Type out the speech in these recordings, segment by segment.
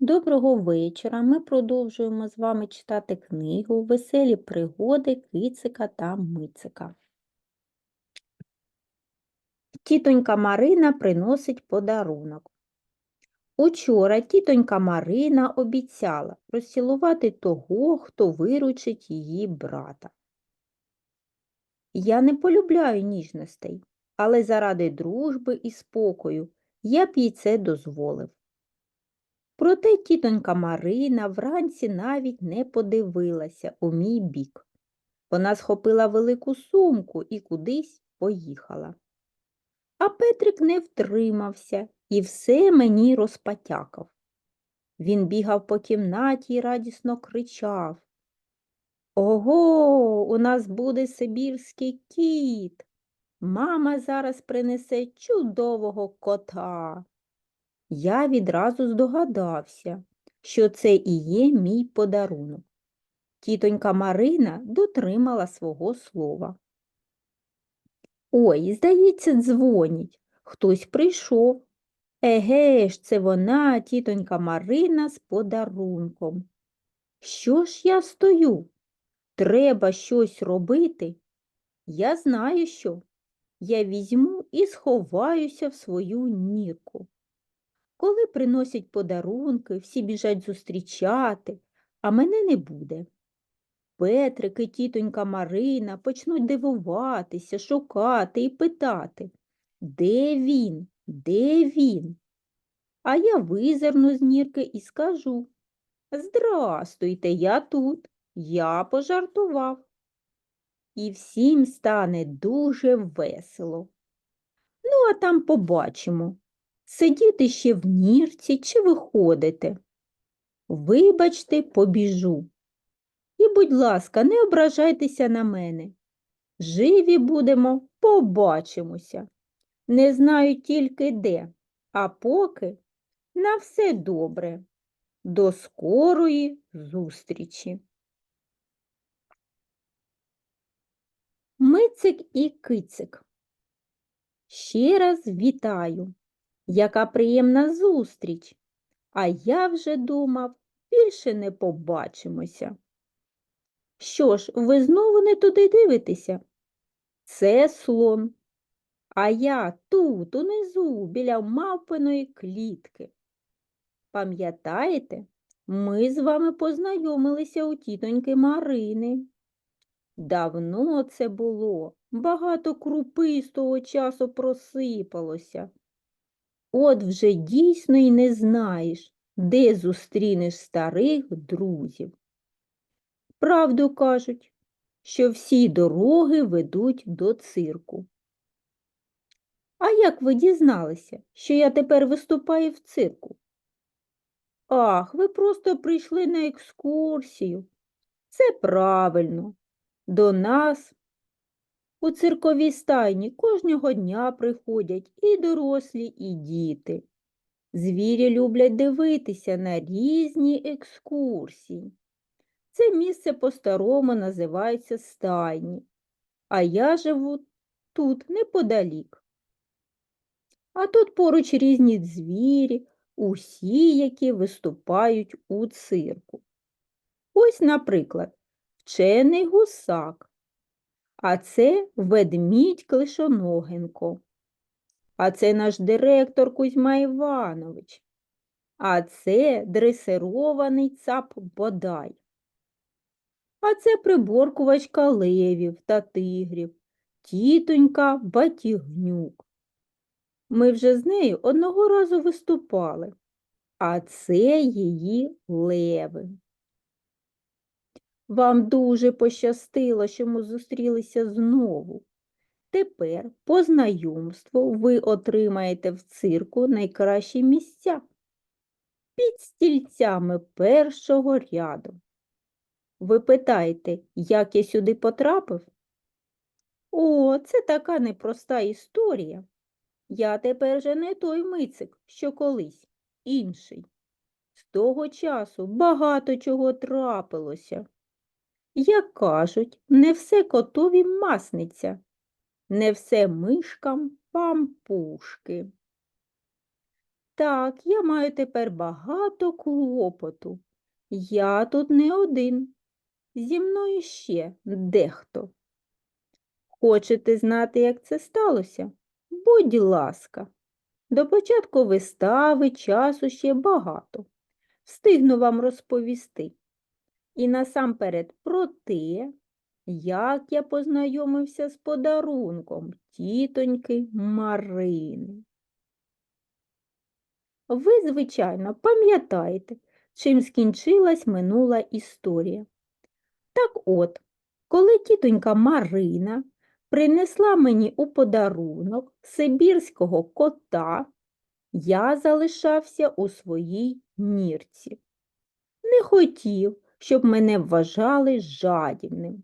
Доброго вечора. Ми продовжуємо з вами читати книгу Веселі пригоди кицика та мицика. Тітонька Марина приносить подарунок. Учора тітонька Марина обіцяла розцілувати того, хто виручить її брата. Я не полюбляю ніжностей, але заради дружби і спокою я б їй це дозволив. Проте тітонька Марина вранці навіть не подивилася у мій бік. Вона схопила велику сумку і кудись поїхала. А Петрик не втримався і все мені розпатякав. Він бігав по кімнаті і радісно кричав. Ого, у нас буде сибірський кіт. Мама зараз принесе чудового кота. Я відразу здогадався, що це і є мій подарунок. Тітонька Марина дотримала свого слова. Ой, здається, дзвонять. Хтось прийшов. Еге ж, це вона, тітонька Марина, з подарунком. Що ж я стою? Треба щось робити. Я знаю, що. Я візьму і сховаюся в свою нірку. Коли приносять подарунки, всі біжать зустрічати, а мене не буде. Петрик і тітонька Марина почнуть дивуватися, шукати і питати, де він, де він? А я визирну з нірки і скажу Здрастуйте, я тут, я пожартував. І всім стане дуже весело. Ну, а там побачимо, сидіти ще в нірці чи виходите. Вибачте, побіжу. І, будь ласка, не ображайтеся на мене. Живі будемо, побачимося. Не знаю тільки де, а поки на все добре. До скорої зустрічі. Мицик і кицик. Ще раз вітаю. Яка приємна зустріч. А я вже думав, більше не побачимося. Що ж, ви знову не туди дивитеся? Це слон. А я тут, унизу, біля мавпиної клітки. Пам'ятаєте, ми з вами познайомилися у тітоньки Марини. Давно це було, багато крупи з того часу просипалося. От вже дійсно й не знаєш, де зустрінеш старих друзів. Правду кажуть, що всі дороги ведуть до цирку. А як ви дізналися, що я тепер виступаю в цирку? Ах, ви просто прийшли на екскурсію. Це правильно. До нас у цирковій стайні кожного дня приходять і дорослі, і діти. Звірі люблять дивитися на різні екскурсії. Це місце по-старому називається стайні, а я живу тут неподалік. А тут поруч різні звірі, усі, які виступають у цирку. Ось, наприклад, вчений гусак, а це ведмідь Клишоногенко. А це наш директор Кузьма Іванович. А це дресирований цап Бодай. А це приборкувачка левів та тигрів, тітонька Батігнюк. Ми вже з нею одного разу виступали, а це її леви. Вам дуже пощастило, що ми зустрілися знову. Тепер, по знайомству, ви отримаєте в цирку найкращі місця під стільцями першого ряду. Ви питаєте, як я сюди потрапив? О, це така непроста історія. Я тепер же не той мицик, що колись, інший. З того часу багато чого трапилося. Як кажуть, не все котові масниця, не все мишкам пампушки. Так, я маю тепер багато клопоту. Я тут не один. Зі мною ще дехто. Хочете знати, як це сталося? Будь ласка, до початку вистави часу ще багато. Встигну вам розповісти. І насамперед про те, як я познайомився з подарунком тітоньки Марини. Ви, звичайно, пам'ятаєте, чим скінчилась минула історія. Так от, коли тітонька Марина принесла мені у подарунок сибірського кота, я залишався у своїй нірці. Не хотів, щоб мене вважали жадібним.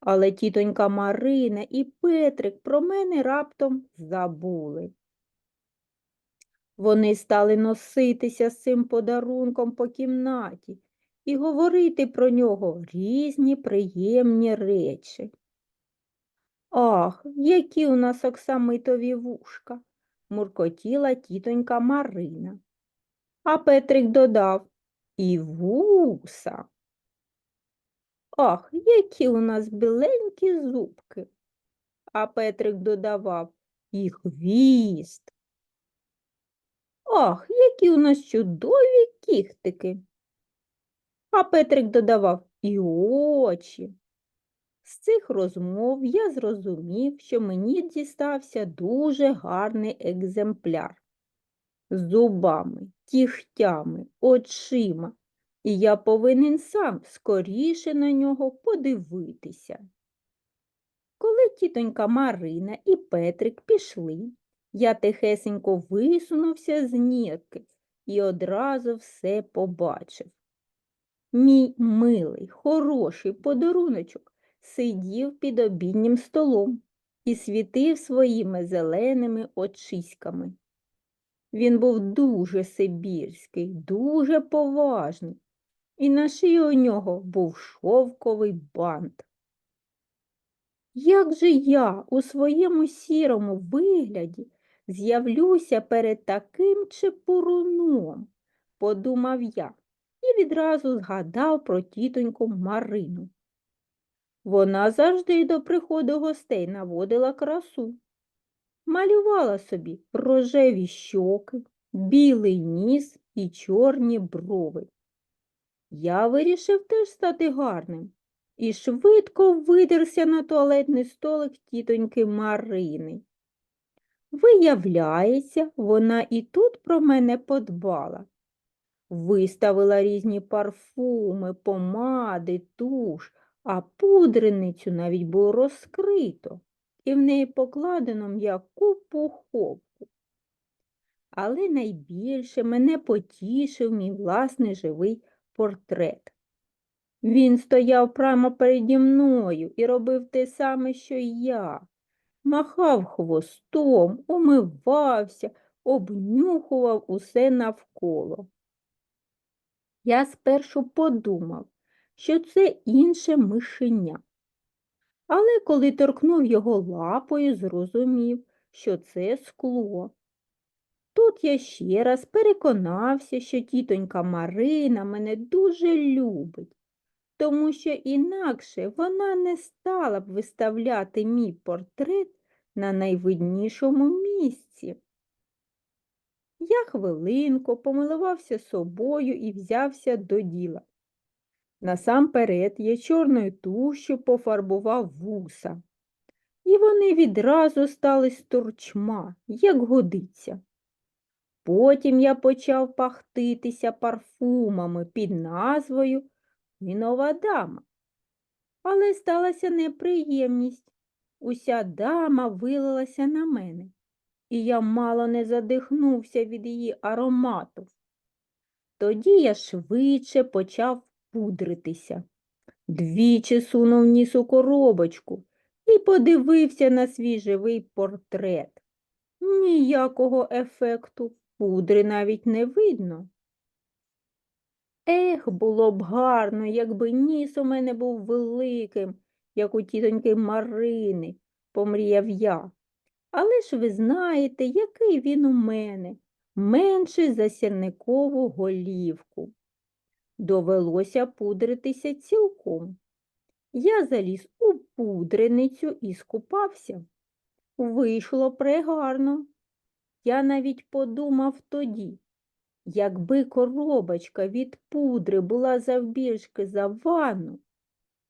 Але тітонька Марина і Петрик про мене раптом забули. Вони стали носитися з цим подарунком по кімнаті і говорити про нього різні приємні речі. Ах, які у нас оксамитові вушка, муркотіла тітонька Марина. А Петрик додав і вуса. Ах, які у нас біленькі зубки. А Петрик додавав і хвіст. Ах, які у нас чудові кіхтики. А Петрик додавав і очі. З цих розмов я зрозумів, що мені дістався дуже гарний екземпляр з зубами, кігтями, очима, і я повинен сам скоріше на нього подивитися. Коли тітонька Марина і Петрик пішли, я тихесенько висунувся з нірки і одразу все побачив. Мій милий, хороший подаруночок сидів під обіднім столом і світив своїми зеленими очиськами. Він був дуже сибірський, дуже поважний, і на шиї у нього був шовковий бант. Як же я у своєму сірому вигляді з'явлюся перед таким чепуруном, подумав я і відразу згадав про тітоньку Марину. Вона завжди до приходу гостей наводила красу, малювала собі рожеві щоки, білий ніс і чорні брови. Я вирішив теж стати гарним і швидко видерся на туалетний столик тітоньки Марини. Виявляється, вона і тут про мене подбала. Виставила різні парфуми, помади, туш, а пудреницю навіть було розкрито, і в неї покладено м'яку пуховку. Але найбільше мене потішив мій власний живий портрет. Він стояв прямо переді мною і робив те саме, що й я. Махав хвостом, умивався, обнюхував усе навколо. Я спершу подумав, що це інше мишеня. Але коли торкнув його лапою, зрозумів, що це скло. Тут я ще раз переконався, що тітонька Марина мене дуже любить, тому що інакше вона не стала б виставляти мій портрет на найвиднішому місці. Я хвилинку помилувався собою і взявся до діла. Насамперед я чорною тушю пофарбував вуса, і вони відразу стали з торчма, як годиться. Потім я почав пахтитися парфумами під назвою Вінова дама. Але сталася неприємність. Уся дама вилилася на мене, і я мало не задихнувся від її аромату. Тоді я швидше почав пудритися. Двічі сунув ніс у коробочку і подивився на свій живий портрет. Ніякого ефекту, пудри навіть не видно. Ех, було б гарно, якби ніс у мене був великим, як у тітоньки Марини, помріяв я. Але ж ви знаєте, який він у мене. менший за сірникову голівку. Довелося пудритися цілком. Я заліз у пудреницю і скупався. Вийшло прегарно. Я навіть подумав тоді, якби коробочка від пудри була завбільшки за ванну,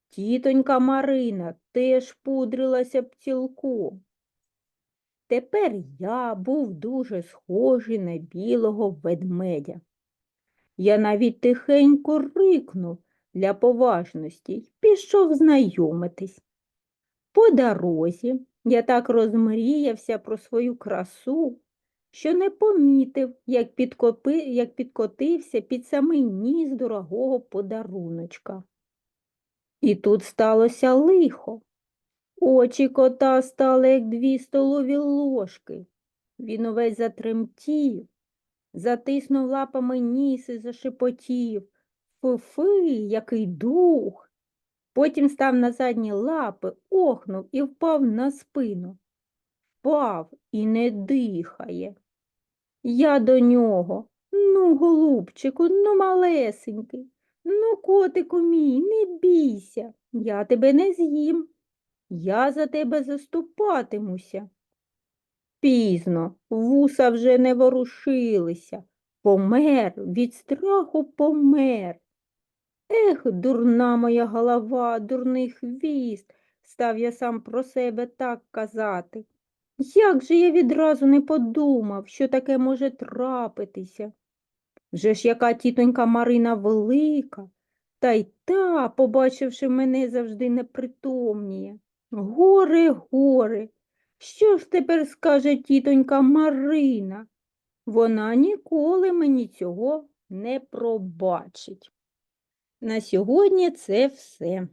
тітонька Марина теж пудрилася б цілком. Тепер я був дуже схожий на білого ведмедя. Я навіть тихенько рикнув для поважності й пішов знайомитись. По дорозі я так розмріявся про свою красу, що не помітив, як, підкопи, як підкотився під самий ніс дорогого подаруночка. І тут сталося лихо. Очі кота стали, як дві столові ложки. Він увесь затремтів, затиснув лапами ніс і зашепотів. Фи-фи, який дух. Потім став на задні лапи, охнув і впав на спину. Впав і не дихає. Я до нього. Ну, голубчику, ну малесенький, ну, котику мій, не бійся, я тебе не з'їм. Я за тебе заступатимуся. Пізно, вуса вже не ворушилися. Помер, від страху помер. Ех, дурна моя голова, дурний хвіст, став я сам про себе так казати. Як же я відразу не подумав, що таке може трапитися? Вже ж яка тітонька Марина велика, та й та, побачивши мене, завжди непритомніє. Горе, горе, що ж тепер скаже тітонька Марина? Вона ніколи мені цього не пробачить. На сьогодні це все.